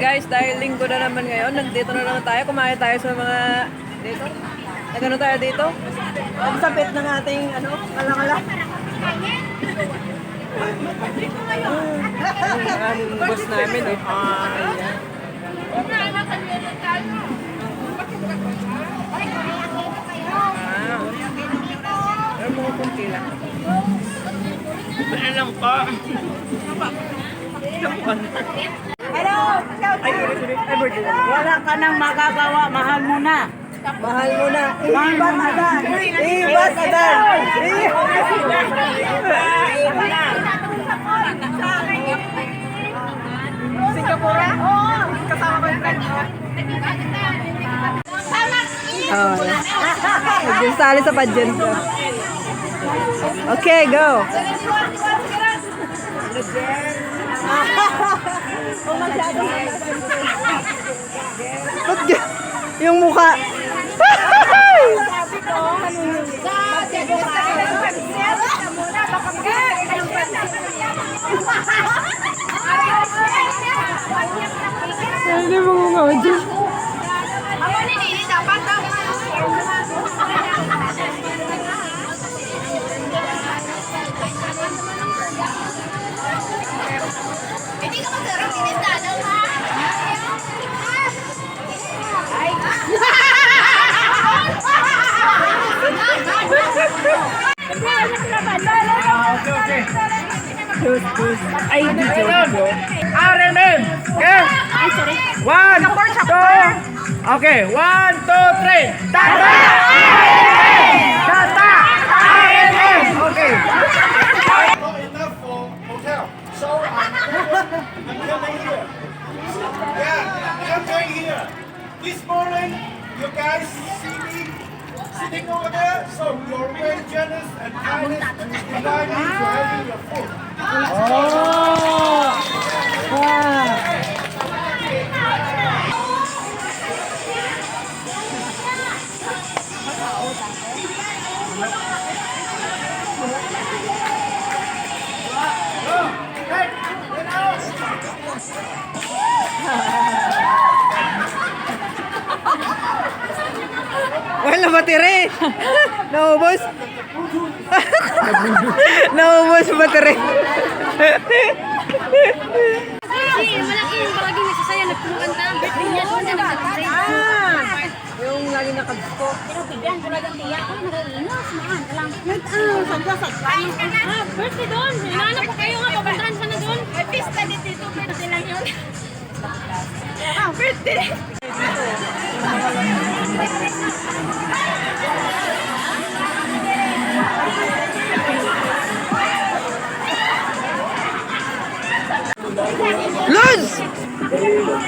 guys, dahil linggo na naman ngayon, nandito na naman tayo. Kumain tayo sa mga dito. Nagano tayo dito? Ang sapit ng ating ano, kalakala. Ang boss namin eh. Ah. Pero mga kunti lang. Ano lang po? Hello! Ay, sorry, sorry. Ay, birthday na. Wala ka nang magagawa, mahal mo na. Mahal mo na. Ibat agad. Ibat agad. Singapore? Oo. Kasama ko yung friend ko. Oh, yes. sali sa pageant ko. Okay, go. Ba't ga- yung mukha? Hindi mo nga dyan. Ay, video. RMM! Okay? One, two, okay, one, two, three. Tata! Tata! RMM! Okay. not enough for hotel. So I'm, I'm coming here. Yeah, I'm going here. This morning, you guys see me sitting over there, so your main genus and kindness remind you to having your food. Oh! Wow. Wala battery. Naubos. Naubos battery. Kasi malaki yung palagi nagsasaya, ka. Birthday na nagsasaya. Ah, yung lagi nakagusto. Pero bigyan ko lang ang tiyak ko, nag-iinos, mahan ka lang. Ah, saan sa Ah, birthday doon. Hinahanap ko kayo nga, papuntahan sana doon. May pista dito, birthday lang yun. Ah, birthday.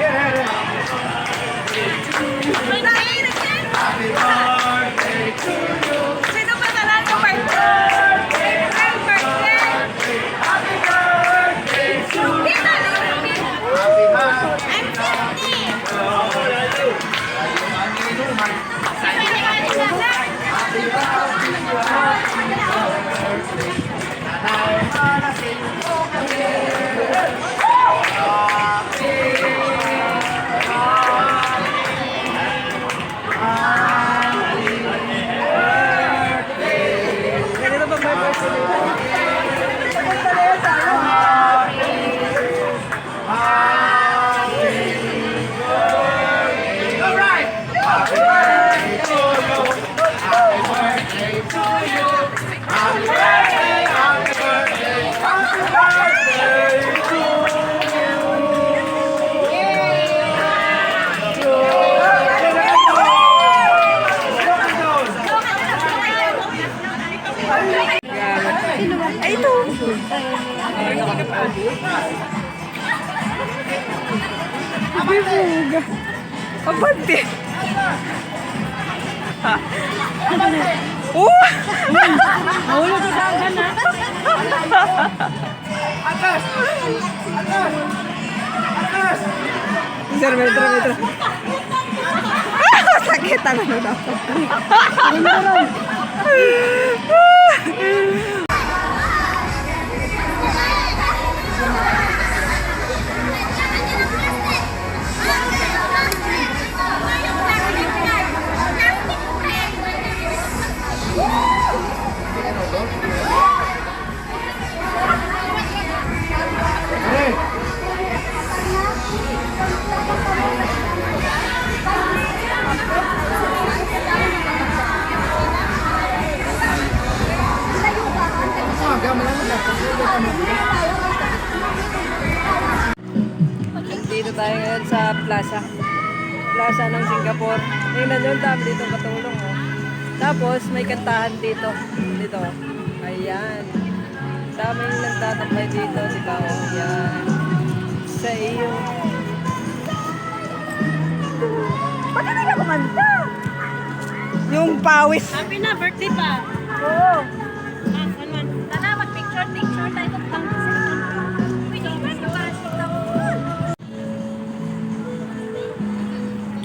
Guerreiro. Abante. Oh! Mahulog ka sa na. Atas! Atas! Atas! Sir, metro, metro. Sakit ang ano Plaza ng Singapore. Tingnan nyo, dami dito katulong. Oh. Tapos may kantahan dito. Dito. Ayan. Daming nagtatambay dito. Diba? Oh, Ayan. Sa iyo. Bakit ka kumanta? Yung pawis. Happy na, birthday pa. Oo. Ah,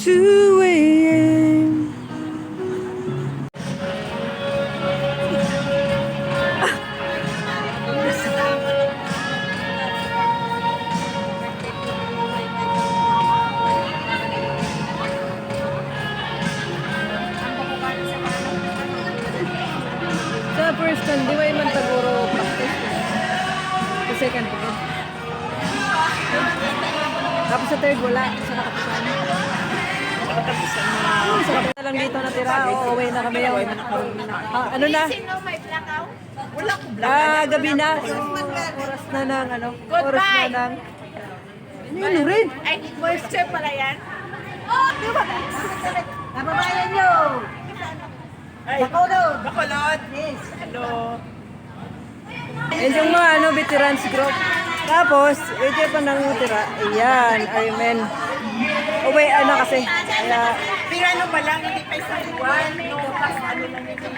2 a.m. Sa first time, di ba man taguro practice? Sa second pa Tapos sa third, wala. Sa nakapusan. Sarap na lang dito natira. Oo, uwi na kami. Ah, ano na? Sino may blackout? Ah, gabi na. Oras na ng ano? Oras na ng... Ano rin? Ay, moisture pala yan. Nababayan nyo. Bacolod. Bacolod! Yes! Hello! Yan yung mga ano, veterans group. Tapos, ito pa nang tira. Ayan, Amen. Uwi, ano kasi. Kaya, Pero ano pa lang, hindi pa isang buwan, no? Plus ano lang yun.